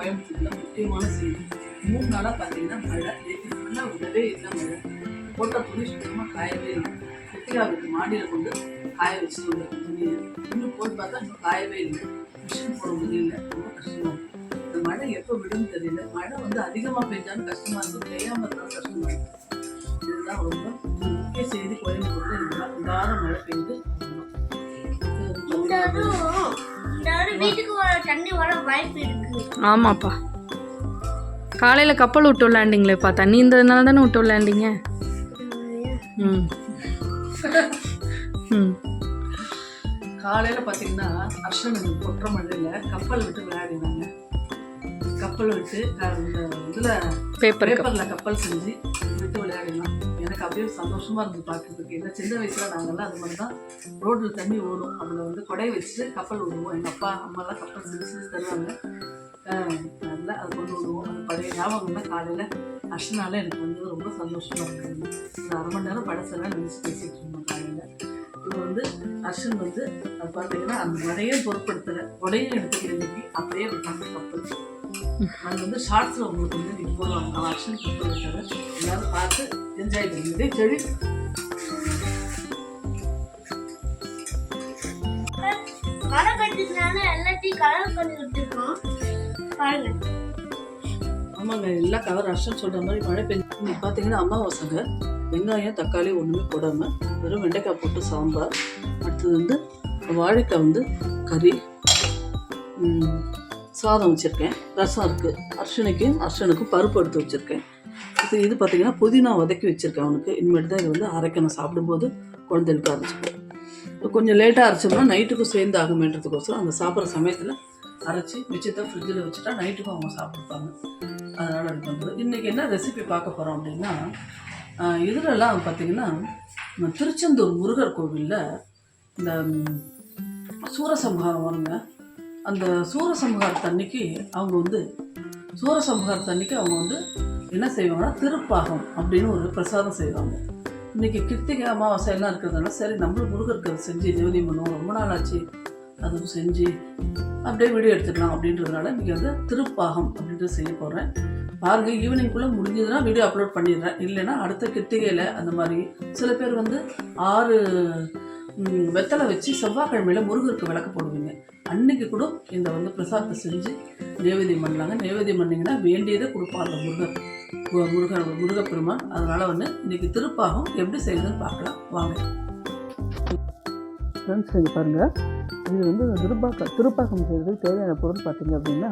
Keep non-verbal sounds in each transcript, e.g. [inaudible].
கோயம்புத்தூரில் முக்கியமான செய்தி மூணு நாளாக பார்த்தீங்கன்னா மழை நேற்று ஃபுல்லாக விடவே இல்லை மழை போட்ட துணி சுத்தமாக காயவே இல்லை வெட்டிகாவுக்கு மாடியில் கொண்டு காய வச்சுட்டு வந்திருக்கேன் துணியை இன்னும் போட்டு பார்த்தா இன்னும் காயவே இல்லை மிஷின் போட முடியல ரொம்ப கஷ்டமாக இந்த மழை எப்போ விடுன்னு தெரியல மழை வந்து அதிகமாக பெஞ்சாலும் கஷ்டமாக இருக்கும் பெய்யாமல் இருந்தாலும் கஷ்டமாக இருக்கும் இதுதான் ரொம்ப. முக்கிய செய்தி கோயம்புத்தூரில் இந்த இந்த வாரம் மழை. பெய்து ஆமாப்பா. காலையில் கப்பல் விட்டு விளாண்டிங்களேப்பா தண்ணி இருந்ததுனால தானே விட்டு விளாண்டிங்க ம். ம். காலையில் பார்த்தீங்கன்னா அர்ஷன் கொட்டுற மழையில் கப்பல் விட்டு விளையாடினாங்க. கப்பல் விட்டு இதில் பேப்பர் பேப்பரில் கப்பல் செஞ்சு விட்டு விளையாடினோம் எனக்கு அப்படியே சந்தோஷமாக இருந்து பார்க்கறதுக்கு. ஏன்னா சின்ன வயசில் நாங்கள்லாம் அது மாதிரி தான் ரோட்டில் தண்ணி ஓடும். அதில் வந்து கொடையை வச்சுட்டு கப்பல் விடுவோம் எங்கள் அப்பா அம்மாலாம் கப்பல் செஞ்சு தருவாங்க. நல்லா அது கொண்டு விடுவோம் அது பழைய ஞாபகம் காலையில் அஷ்டனால எனக்கு வந்து ரொம்ப சந்தோஷமாக இருக்குது ஒரு அரை மணி நேரம் படசெல்லாம் நினச்சி பேசிகிட்டு இருந்தோம் காலையில். இப்போ வந்து அர்ஷன் வந்து அது பார்த்தீங்கன்னா அந்த மழையும் பொருட்படுத்தலை உடையும் எடுத்துக்கிட்டு அப்படியே விட்டாங்க கப்பல். [laughs] அது வந்து ஷார்ட்ஸில் உங்களுக்கு வந்து போடுவாங்க நான் அர்ஷன் கப்பல் விட்டாங்க எல்லாரும் பார்த்து என்ஜாய் பண்ணுங்க. செடி. மழை பெஞ்சதுனால எல்லாத்தையும் கலர் பண்ணி விட்டுருக்கோம் பாருங்க. ஆமாங்க எல்லா கவர் அர்ஷன் சொல்கிற மாதிரி மழை பெஞ்சு இன்னைக்கு பார்த்தீங்கன்னா அமாவாசைங்க. வெங்காயம் தக்காளி ஒன்றுமே போடாமல் வெறும் வெண்டைக்காய் போட்டு சாம்பார். அடுத்தது வந்து வாழைக்காய் வந்து கறி. சாதம் வச்சுருக்கேன். ரசம் இருக்குது அர்ஷனுக்கும் அர்ஷனுக்கும் பருப்பு எடுத்து வச்சுருக்கேன். இது இது பார்த்திங்கன்னா புதினா வதக்கி வச்சுருக்கேன் அவனுக்கு. இனிமேட்டு தான் இது வந்து அரைக்கணும் சாப்பிடும்போது குழந்தைகளுக்கு அரைச்சிக்கணும் கொஞ்சம் லேட்டாக அரைச்சோம்னா நைட்டுக்கும் சேர்ந்து ஆகுமேன்றதுக்கோசரம் அந்த சாப்பிட்ற சமயத்தில் அரைச்சி மிச்சத்தை ஃப்ரிட்ஜில் வச்சுட்டா நைட்டுக்கும் அவங்க சாப்பிடுப்பாங்க அதனால் அது பண்ணுறது இன்றைக்கி என்ன ரெசிபி பார்க்க போகிறோம் அப்படின்னா இதிலலாம் பார்த்திங்கன்னா பார்த்தீங்கன்னா திருச்செந்தூர் முருகர் கோவிலில் இந்த சூரசம்ஹாரம் வருங்க அந்த சூரசம்ஹாரத்தன்னைக்கு அவங்க வந்து சூரசம்ஹாரத்தன்னைக்கு அவங்க வந்து என்ன செய்வாங்கன்னா திருப்பாகம் அப்படின்னு ஒரு பிரசாதம் செய்வாங்க. இன்னைக்கு கிருத்திகை அமாவாசை எல்லாம் இருக்கிறதுனால சரி நம்மளும் முருகருக்கு அதை செஞ்சு நிவேதியம் பண்ணுவோம் ரொம்ப நாள் ஆச்சு அதுவும் செஞ்சு அப்படியே வீடியோ எடுத்துக்கலாம் அப்படின்றதுனால இன்றைக்கி வந்து திருப்பாகம் அப்படின்றது செய்ய போகிறேன் பாருங்கள் ஈவினிங்குள்ளே முடிஞ்சதுன்னா வீடியோ அப்லோட் பண்ணிடுறேன். இல்லைன்னா அடுத்த கிருத்திகையில் அந்த மாதிரி சில பேர் வந்து ஆறு வெத்தலை வச்சு செவ்வாய்க்கிழமையில் முருகருக்கு விளக்கு போடுவீங்க. அன்னைக்கு கூட இந்த வந்து பிரசாதத்தை செஞ்சு நைவேத்தியம் பண்ணலாங்க நைவேத்தியம் பண்ணிங்கன்னா வேண்டியதை கொடுப்பாங்க அந்த முருகர் முருகன் முருகப்பெருமான். அதனால் வந்து இன்னைக்கு திருப்பாகம் எப்படி செய்யுதுன்னு பார்க்கலாம். வாங்க. ஃப்ரெண்ட்ஸ் நீங்கள் பாருங்கள் இது வந்து திருப்பாக்கம் திருப்பாக்கம் செய்கிறதுக்கு தேவையான பொருள் பார்த்தீங்க அப்படின்னா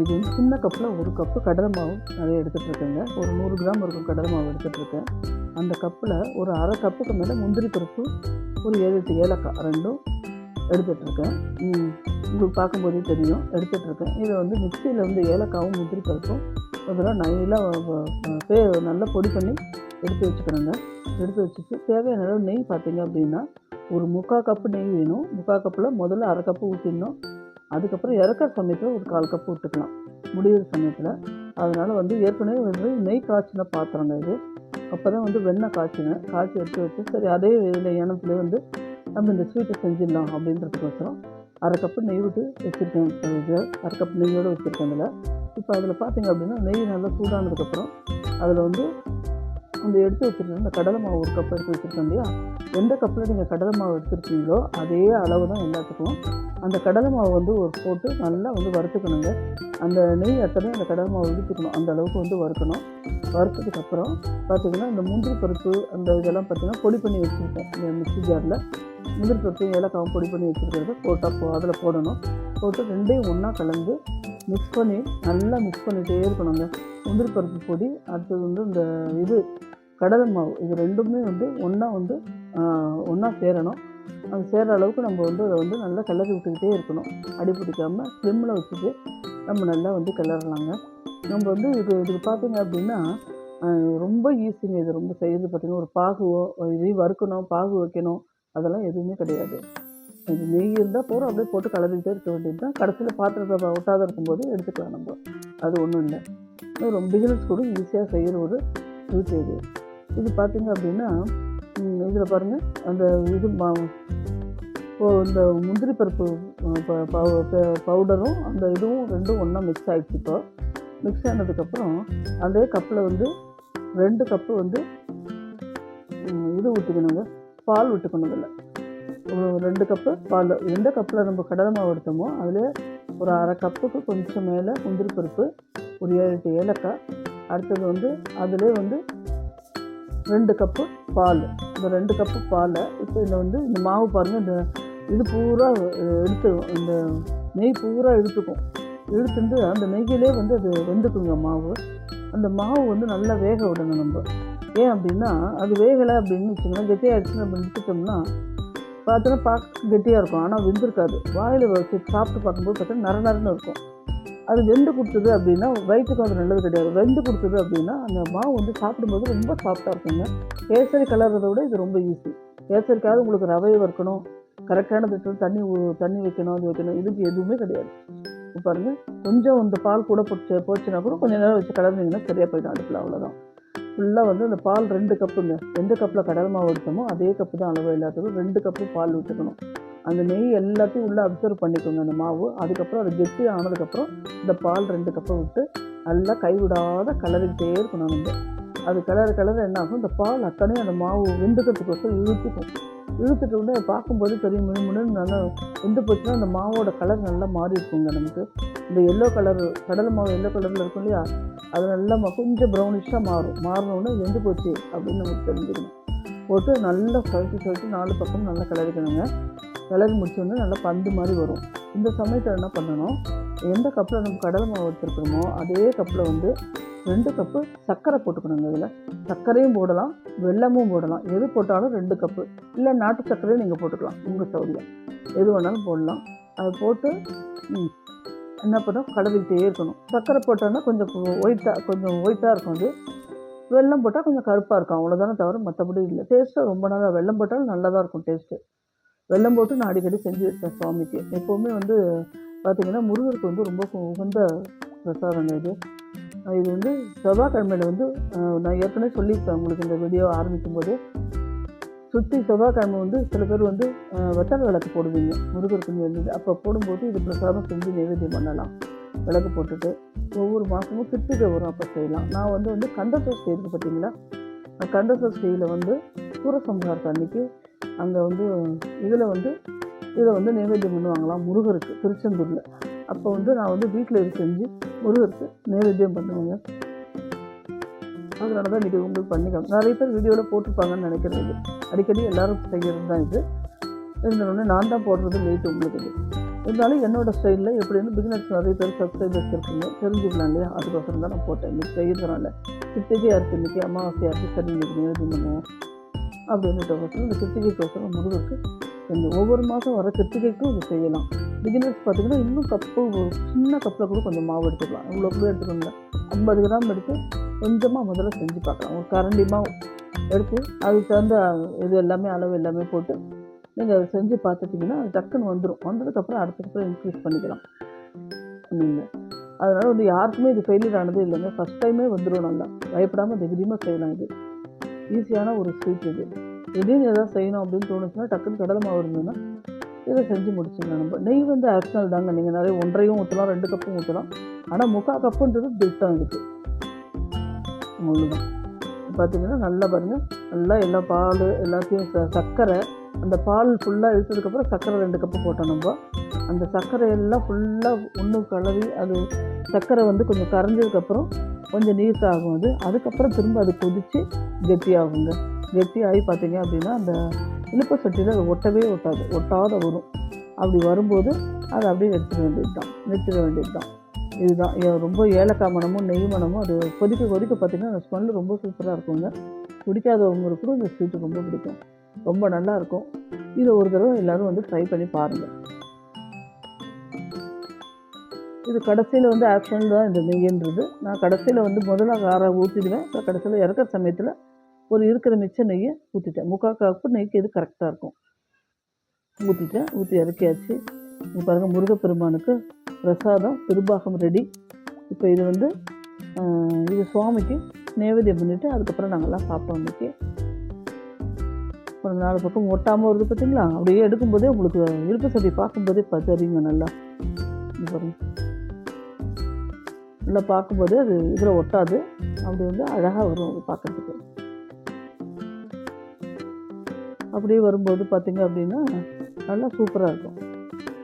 இது வந்து சின்ன கப்பில் ஒரு கப்பு கடலை மாவு நிறைய எடுத்துகிட்டு இருக்கேங்க. ஒரு நூறு கிராம் இருக்கும் கடலை மாவு எடுத்துகிட்டு இருக்கேன். அந்த கப்பில் ஒரு அரை கப்புக்கு மேலே முந்திரி பருப்பு ஒரு ஏழு எட்டு ஏலக்காய் ரெண்டும் எடுத்துட்ருக்கேன் உங்களுக்கு பார்க்கும்போதே தெரியும். எடுத்துகிட்டு இருக்கேன் இதை வந்து மிக்சியில் வந்து ஏலக்காவும் முந்திரி பருப்பும் அதெல்லாம் நல்லா பே நல்லா பொடி பண்ணி எடுத்து வச்சுக்கிறேங்க. எடுத்து வச்சுட்டு தேவையான அளவு நெய் பார்த்தீங்க அப்படின்னா ஒரு முக்கால் கப்பு நெய் வேணும். முக்கால் கப்பில் முதல்ல அரை கப்பு ஊற்றிடணும் அதுக்கப்புறம் இறக்கிற சமயத்தில் ஒரு கால் கப்பு விட்டுக்கலாம் முடிகிற சமயத்தில். அதனால் வந்து ஏற்கனவே வந்து நெய் காய்ச்சின பாத்திரங்க இது. அப்போ தான் வந்து வெண்ணெய் காய்ச்சினேன் காய்ச்சி எடுத்து வச்சு சரி அதே இதில் இனத்துல வந்து நம்ம இந்த ஸ்வீட்டை செஞ்சிடலாம் அப்படின்றதுக்கோசரம் அரை கப்பு நெய் விட்டு வச்சுருக்கேன். இது அரை கப் நெய்யோடு வச்சுருக்கேன் இதில் இப்போ அதில் பார்த்தீங்க அப்படின்னா நெய் நல்லா சூடானதுக்கப்புறம் அதில் வந்து அந்த எடுத்து வச்சுருக்கேன் இந்த கடலை மாவு ஒரு கப் எடுத்து வச்சுருக்கோம் இல்லையா? எந்த கப்பில் நீங்கள் கடலை மாவு எடுத்துருக்கீங்களோ அதே அளவு தான் எல்லாத்துக்கும். அந்த கடலை மாவு வந்து ஒரு போட்டு நல்லா வந்து வறுத்துக்கணுங்க. அந்த நெய் அத்தனை அந்த கடலை மாவு இழுத்துக்கணும். அந்த அளவுக்கு வந்து வறுக்கணும். வறுத்ததுக்கப்புறம் பார்த்திங்கன்னா இந்த முந்திரி பருப்பு அந்த இதெல்லாம் பார்த்தீங்கன்னா பொடி பண்ணி வச்சுருக்கேன். இந்த மிக்சி ஜாரில் முந்திரி பருப்பு ஏலக்காவும் பொடி பண்ணி வச்சுருக்கிறத போட்டால் போ அதில் போடணும். போட்டு ரெண்டையும் ஒன்றா கலந்து மிக்ஸ் பண்ணி நல்லா மிக்ஸ் பண்ணிகிட்டே இருக்கணுங்க. முந்திரி பருப்பு பொடி அடுத்தது வந்து இந்த இது கடலை மாவு. இது ரெண்டுமே வந்து ஒன்றா வந்து ஒன்றா சேரணும். அது சேர்கிற அளவுக்கு நம்ம வந்து அதை வந்து நல்லா கிளறி விட்டுக்கிட்டே இருக்கணும். அடி பிடிக்காமல் ஸ்லிம்மில் வச்சுட்டு நம்ம நல்லா வந்து கிளறலாங்க. நம்ம வந்து இது இதுக்கு பார்த்தீங்க அப்படின்னா ரொம்ப ஈஸிங்க இது. ரொம்ப செய்யுது பார்த்தீங்கன்னா ஒரு பாகுவோ இதையும் வறுக்கணும் பாகு வைக்கணும். அதெல்லாம் எதுவுமே கிடையாது. கொஞ்சம் நெய் இருந்தால் போகிறோம் அப்படியே போட்டு கலந்துகிட்டே இருக்க வேண்டியது தான். கடைசியில் பாத்திரத்தை ஒட்டாத இருக்கும்போது எடுத்துக்கலாம் நம்ம. அது ஒன்றும் இல்லை. ரொம்ப பிகினர்ஸ் கூட ஈஸியாக செய்கிற ஒரு ஸ்வீட் இது. இது பார்த்தீங்க அப்படின்னா இதில் பாருங்கள் அந்த இது மா இந்த முந்திரி பருப்பு ப- பவு- ப- பவுடரும் அந்த இதுவும் ரெண்டும் ஒன்றா மிக்ஸ் ஆகிடுச்சு இப்போ. மிக்ஸ் ஆனதுக்கப்புறம் அதே கப்பில் வந்து ரெண்டு கப்பு வந்து இது ஊற்றிக்கணுங்க பால் விட்டுக்கணும் இதில். ஒரு ரெண்டு கப்பு பால். எந்த கப்பில் நம்ம கடலை மாவு எடுத்தோமோ அதில் ஒரு அரை கப்புக்கு கொஞ்சம் மேலே முந்திரி பருப்பு ஒரு ஏழு எட்டு ஏலக்காய். அடுத்தது வந்து அதிலே வந்து ரெண்டு கப்பு பால். இந்த ரெண்டு கப்பு பாலை இப்போ இதில் வந்து இந்த மாவு பாருங்கள் இந்த இது பூரா எடுத்து இந்த நெய் பூரா இழுத்துக்கும். எடுத்துட்டு அந்த நெய்யிலே வந்து அது வெந்துக்குங்க மாவு. அந்த மாவு வந்து நல்லா வேக விடணும் நம்ம. ஏன் அப்படின்னா அது வேகலை அப்படின்னு வச்சுக்கோங்களேன் கெட்டியாகிடுச்சுன்னு நம்ம எடுத்துட்டோம்னா பார்த்தோன்னா பார்க்க கெட்டியாக இருக்கும். ஆனால் வெந்திருக்காது. வாயில் வச்சு சாப்பிட்டு பார்க்கும்போது பார்த்தா நர நரன்னு இருக்கும். அது வெந்து கொடுத்தது அப்படின்னா வயிற்றுக்கு அது நல்லது கிடையாது. வெந்து கொடுத்தது அப்படின்னா அந்த மாவு வந்து சாப்பிடும்போது ரொம்ப சாஃப்டாக இருக்குங்க. கேசரி கலர்றதை விட இது ரொம்ப ஈஸி கேசரிக்காவது உங்களுக்கு ரவையை வறுக்கணும். கரெக்டான திட்டம் தண்ணி தண்ணி வைக்கணும் அது வைக்கணும். இதுக்கு எதுவுமே கிடையாது. இப்போ கொஞ்சம் இந்த பால் கூட போச்சு போச்சுன்னா கூட கொஞ்சம் நேரம் வச்சு கலர்ந்தீங்கன்னா சரியாக போயிடும். அடுப்பில் அவ்வளோதான் ஃபுல்லாக வந்து அந்த பால் ரெண்டு கப்புங்க. எந்த கப்பில் கடல் மாவு எடுத்தோமோ அதே கப்பு தான் அளவு எல்லாத்துக்கும் ரெண்டு கப்பு பால் விட்டுக்கணும் அந்த நெய் எல்லாத்தையும் உள்ளே அப்சர்வ் பண்ணிக்கோங்க அந்த மாவு. அதுக்கப்புறம் அது கெட்டி ஆனதுக்கப்புறம் இந்த பால் ரெண்டு கப்பை விட்டு நல்லா கைவிடாத கலரிக்கிட்டே இருக்கணும் நம்ம. அது கலர் கலர் என்ன ஆகும்? இந்த பால் அத்தனையும் அந்த மாவு வெந்துக்கிறதுக்கோசரம் இழுத்துக்கும். இழுத்துட்டு உடனே பார்க்கும்போது பெரிய மினு முன்னு நல்லா வெந்து போச்சுன்னா அந்த மாவோட கலர் நல்லா மாறி இருக்குங்க நமக்கு. இந்த எல்லோ கலர் கடலை மாவு எல்லோ கலரில் இருக்கும் இல்லையா? அது நல்லா கொஞ்சம் ப்ரௌனிஷாக மாறும். மாறினோடனே வெந்து போச்சு அப்படின்னு நமக்கு தெரிஞ்சுக்கணும் போட்டு நல்லா சுழட்டி சுழட்டி நாலு பக்கம் நல்லா கிளறிக்கணுங்க. கிளறி முடிச்சோடனே நல்லா பந்து மாதிரி வரும். இந்த சமயத்தில் என்ன பண்ணணும்? எந்த கப்பில் நம்ம கடலை மாவு வச்சுருக்கிறோமோ அதே கப்பில் வந்து ரெண்டு கப்பு சர்க்கரை போட்டுக்கணுங்க இதில். சர்க்கரையும் போடலாம் வெல்லமும் போடலாம். எது போட்டாலும் ரெண்டு கப்பு இல்லை நாட்டு சர்க்கரையும் நீங்கள் போட்டுக்கலாம் உங்கள் சௌரியம். எது வேணாலும் போடலாம். அதை போட்டு என்ன பண்ணோம் கலரிக்கிட்டே இருக்கணும். சர்க்கரை போட்டோன்னா கொஞ்சம் ஒயிட்டாக கொஞ்சம் ஒயிட்டாக இருக்கும் அது. வெல்லம் போட்டால் கொஞ்சம் கருப்பாக இருக்கும் அவ்வளோதானே தவிர மற்றபடி இல்லை. டேஸ்ட்டு ரொம்ப நல்லா வெல்லம் போட்டாலும் நல்லா தான் இருக்கும் டேஸ்ட்டு வெல்லம் போட்டு நான் அடிக்கடி செஞ்சு வைப்பேன் சுவாமிக்கு. எப்போவுமே வந்து பார்த்திங்கன்னா முருகருக்கு வந்து ரொம்ப உகந்த பிரசாதங்க இது. இது வந்து செவ்வாய்க்கிழமையில் வந்து நான் ஏற்கனவே சொல்லியிருப்பேன் உங்களுக்கு இந்த வீடியோ ஆரம்பிக்கும் போது. சுற்றி செவ்வாய்க்கிழமை வந்து சில பேர் வந்து வெத்தலை விளக்கு போடுவீங்க முருகருக்குன்னு வேண்டியது. அப்போ போடும்போது இது பிரசாதம் செஞ்சு நைவேத்தியம் பண்ணலாம் விளக்கு போட்டுட்டு. ஒவ்வொரு மாதமும் கிருத்திகை வரும் அப்போ செய்யலாம். நான் வந்து வந்து கந்த சஷ்டி இருக்குது பார்த்தீங்களா அந்த கந்த சஷ்டியில் வந்து சூரசம்ஹாரத்தை அன்னைக்கு அங்கே வந்து இதில் வந்து இதை வந்து நைவேத்தியம் பண்ணுவாங்களாம் முருகருக்கு திருச்செந்தூரில். அப்போ வந்து நான் வந்து வீட்டில் இது செஞ்சு முருகருக்கு நைவேத்தியம் பண்ணுவேங்க. அதனால தான் இன்றைக்கி உங்களுக்கு பண்ணிக்கலாம் நிறைய பேர் வீடியோவில் போட்டிருப்பாங்கன்னு நினைக்கிறேன் இது. அடிக்கடி எல்லாரும் செய்கிறது தான் இது. இருந்தோடனே நான் தான் போடுறது லேட் உங்களுக்கு இது. இருந்தாலும் என்னோடய ஸ்டைலில் எப்படின்னு பிகினர்ஸ் நிறைய பேர் சப்ஸ்கிரைபர்ஸ் இருக்குங்க. தெரிஞ்சுக்கலாம் இல்லையா? அதுக்கோசரம் தான் நான் போட்டேன். இன்றைக்கி செய்கிறதுனால கிருத்திகையாக இருக்குது இன்றைக்கி அமாவாசையாக இருக்குது சரி இன்றைக்கி நிவேதியம் பண்ணுவோம். அப்படின்னுட்டு இந்த கிருத்திகைக்கோசரம் முருகருக்கு இந்த ஒவ்வொரு மாதம் வர கிருத்திகைக்கும் இது செய்யலாம். பிகினர்ஸ் பார்த்தீங்கன்னா இன்னும் கப்பு ஒரு சின்ன கப்பில் கூட கொஞ்சம் மாவு எடுத்துக்கலாம். இவ்வளோ கூட எடுத்துக்கோங்க. ஐம்பது கிராம் எடுத்து கொஞ்சமாக முதல்ல செஞ்சு பார்க்கலாம். ஒரு கரண்டி மாவு எடுத்து அதுக்கு தகுந்த இது எல்லாமே அளவு எல்லாமே போட்டு நீங்கள் அதை செஞ்சு பார்த்துட்டிங்கன்னா அது டக்குன்னு வந்துடும் வந்ததுக்கப்புறம் அடுத்தடுத்து இன்க்ரீஸ் பண்ணிக்கலாம். நீங்கள் அதனால் வந்து யாருக்குமே இது ஃபெயிலியர் ஆனது இல்லைங்க. ஃபஸ்ட் டைமே வந்துடும் நல்லா. பயப்படாமல் தைரியமாக செய்யலாம் இது. ஈஸியான ஒரு ஸ்வீட் இது. திடீர்னு எதாவது செய்யணும் அப்படின்னு தோணுச்சுன்னா டக்குன்னு கடலை மாவு இருந்ததுன்னா இதை செஞ்சு முடிச்சிடலாம் நம்ம. நெய் வந்து ஆப்ஷனல் தாங்க. நீங்கள் நிறைய ஒன்றையும் ஊற்றலாம் ரெண்டு கப்பும் ஊற்றலாம் ஆனால் முக்கால் கப்புன்றது திட்டம் இருக்குது அவ்வளோதான் பார்த்தீங்கன்னா நல்லா பாருங்கள் நல்லா எல்லா பால் எல்லாத்தையும் சர்க்கரை அந்த பால் ஃபுல்லாக இழுத்ததுக்கப்புறம் சர்க்கரை ரெண்டு கப்பு போட்டோம் நம்ம. அந்த சர்க்கரை எல்லாம் ஃபுல்லாக ஒன்று கலவி அது சர்க்கரை வந்து கொஞ்சம் கரைஞ்சதுக்கப்புறம் கொஞ்சம் நீர்த்த ஆகும் அது. அதுக்கப்புறம் திரும்ப அது கொதித்து கெட்டியாகுங்க. கெட்டியாகி பார்த்தீங்க அப்படின்னா அந்த இழுப்பு சட்டியில் அது ஒட்டவே ஒட்டாது. ஒட்டாத வரும். அப்படி வரும்போது அதை அப்படியே எடுத்துட வேண்டியது தான் நிறுத்திட வேண்டியது தான் இதுதான் ரொம்ப ஏலக்காய் மணமும் நெய் மனமும் அது கொதிக்க கொதிக்க பார்த்தீங்கன்னா அந்த ஸ்மெல்லு ரொம்ப சூப்பராக இருக்குங்க. பிடிக்காதவங்களுக்கு கூட இந்த ஸ்வீட்டு ரொம்ப பிடிக்கும். ரொம்ப நல்லா இருக்கும். இதை ஒரு தடவை எல்லாரும் வந்து ட்ரை பண்ணி பாருங்கள் இது கடைசியில் வந்து ஆப்ஷன் தான் இந்த நெய்ன்றது நான் கடைசியில் வந்து முதல்ல காரை ஊற்றிடுவேன் இப்போ கடைசியில் இறக்குற சமயத்தில் ஒரு இருக்கிற மிச்ச நெய்யை ஊற்றிட்டேன் முக்கால் கப்பு நெய்க்கு இது கரெக்டாக இருக்கும்? ஊற்றிட்டேன் ஊற்றி இறக்கியாச்சு. இங்க பாருங்கள் முருகப்பெருமானுக்கு பிரசாதம் திருபாகம் ரெடி இப்போ இது வந்து இது சுவாமிக்கு நைவேத்தியம் பண்ணிவிட்டு அதுக்கப்புறம் நாங்கள்லாம் சாப்பிட்டோம் இன்றைக்கி ஒரு நாலு பக்கம் ஒட்டாமல் வருது பார்த்தீங்களா அப்படியே எடுக்கும்போதே உங்களுக்கு இருக்க சதி பார்க்கும்போதே பார்த்து அறியுங்க நல்லா. பாருங்கள் நல்லா பார்க்கும்போது அது இதில் ஒட்டாது. அப்படி வந்து அழகாக வரும் அது பார்க்கறதுக்கு. அப்படியே வரும்போது பார்த்தீங்க அப்படின்னா நல்லா சூப்பராக இருக்கும்.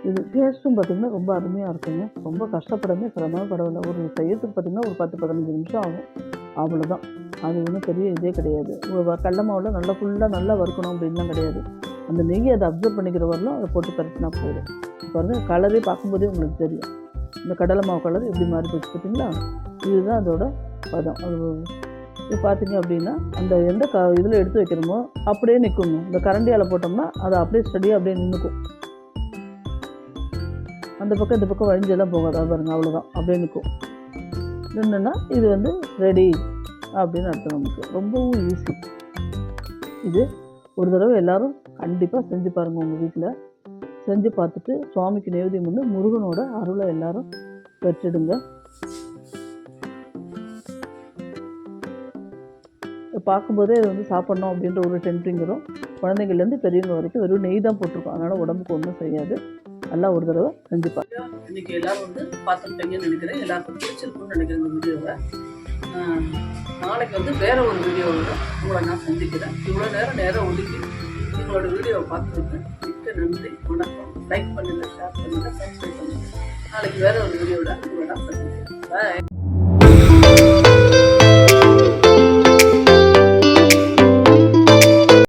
இது டேஸ்ட்டும் பார்த்தீங்கன்னா ரொம்ப அருமையாக இருக்குங்க. ரொம்ப கஷ்டப்படமே சிரமமாக பரவாயில்ல. ஒரு செய்யறதுக்கு பார்த்தீங்கன்னா ஒரு பத்து பதினஞ்சு நிமிஷம் ஆகும். அவ்வளோதான் அது ஒன்றும் பெரிய இதே கிடையாது. ஒரு வ- கடல மாவில் நல்லா ஃபுல்லாக நல்லா வறுக்கணும் அப்படின்லாம் கிடையாது. அந்த நெய்யை அதை அப்சர்வ் பண்ணிக்கிற வரலாம் அதை போட்டு பரட்டினா போதும். இப்போ வந்து கலரே பார்க்கும்போதே உங்களுக்கு தெரியும். இந்த கடலை மாவு கலர் எப்படி மாறி போச்சு பார்த்தீங்களா இதுதான் அதோட பதம். அது இது பார்த்தீங்க அப்படின்னா அந்த எந்த க இதில் எடுத்து வைக்கிறோமோ அப்படியே நிற்கணும் இந்த கரண்டியால் போட்டோம்னா அது அப்படியே ஸ்டடியாக அப்படியே நின்றுக்கும் அந்த பக்கம் இந்த பக்கம் வழிஞ்செல்லாம் போகாது. அது பாருங்க அவ்வளோதான் அப்படியே நிற்கும் நின்றுன்னா இது வந்து ரெடி அப்படின்னு அர்த்தம் நமக்கு. ரொம்பவும் ஈஸி இது ஒரு தடவை எல்லாரும் கண்டிப்பாக செஞ்சு பாருங்கள் உங்கள் வீட்டில் செஞ்சு பார்த்துட்டு சுவாமிக்கு நைவேத்தியம் பண்ணி முருகனோட அருளை எல்லாரும் பெற்றுடுங்க. பார்க்கும்போதே இது வந்து சாப்பிட்ணும் அப்படின்ற ஒரு டெம்ப்டிங் வரும். குழந்தைங்கள்லேருந்து பெரியவங்க வரைக்கும் வெறும் நெய் தான் போட்டிருக்கோம். அதனால் உடம்புக்கு ஒன்றும் செய்யாது நல்லா ஒரு தடவை செஞ்சு பாருங்க இன்னைக்கு எல்லாரும் வந்து பார்த்துருப்பீங்கன்னு நினைக்கிறேன். எல்லாருக்கும் பிடிச்சிருக்கும்னு நினைக்கிறேன் இந்த வீடியோவை. நாளைக்கு வந்து வேற ஒரு வீடியோவில் உங்களை நான் சந்திக்கிறேன். இவ்வளோ நேரம் நேரம் ஒதுக்கி உங்களோட வீடியோவை பார்த்துருக்கு நன்றி. வணக்கம். லைக் பண்ணுங்கள் ஷேர் பண்ணுங்கள் சப்ஸ்கிரைப் பண்ணுங்கள் நாளைக்கு வேற ஒரு வீடியோவில் உங்களோட நான் சந்திக்கிறேன். பாய்